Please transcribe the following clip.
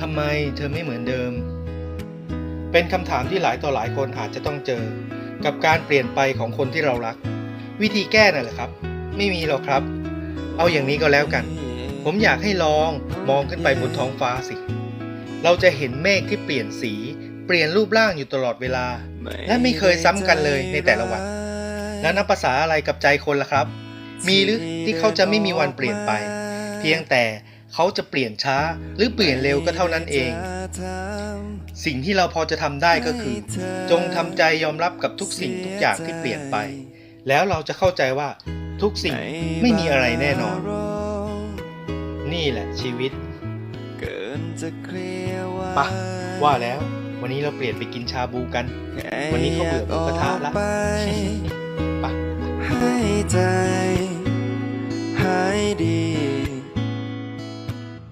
ทำไมเธอไม่เหมือนเดิม เป็นคำถามที่หลายต่อหลายคนอาจจะต้องเจอ กับการเปลี่ยนไปของคนที่เรารัก วิธีแก้น่ะเหรอครับ ไม่มีหรอกครับ เอาอย่างนี้ก็แล้วกัน ผมอยากให้ลองมองขึ้นไปบนท้องฟ้าสิ เราจะเห็นเมฆที่เปลี่ยนสี เปลี่ยนรูปร่างอยู่ตลอดเวลา และไม่เคยซ้ำกันเลยในแต่ละวัน แล้วนับภาษาอะไรกับใจคนล่ะครับ มีหรือที่เขาจะไม่มีวันเปลี่ยนไป เพียงแต่ เขาจะเปลี่ยนช้าหรือเปลี่ยนเร็วก็เท่านั้นเอง สิ่งที่เราพอจะทำได้ก็คือ จงทำใจยอมรับกับทุกสิ่งทุกอย่างที่เปลี่ยนไป แล้วเราจะเข้าใจว่าทุกสิ่งไม่มีอะไรแน่นอน นี่แหละชีวิตเกินจะเคลียร์ไว้ปะว่าแล้ว วันนี้เราเปลี่ยนไปกินชาบูกัน วันนี้เขาเบื่อหมูกระทะละไปไปให้ใจ หายดี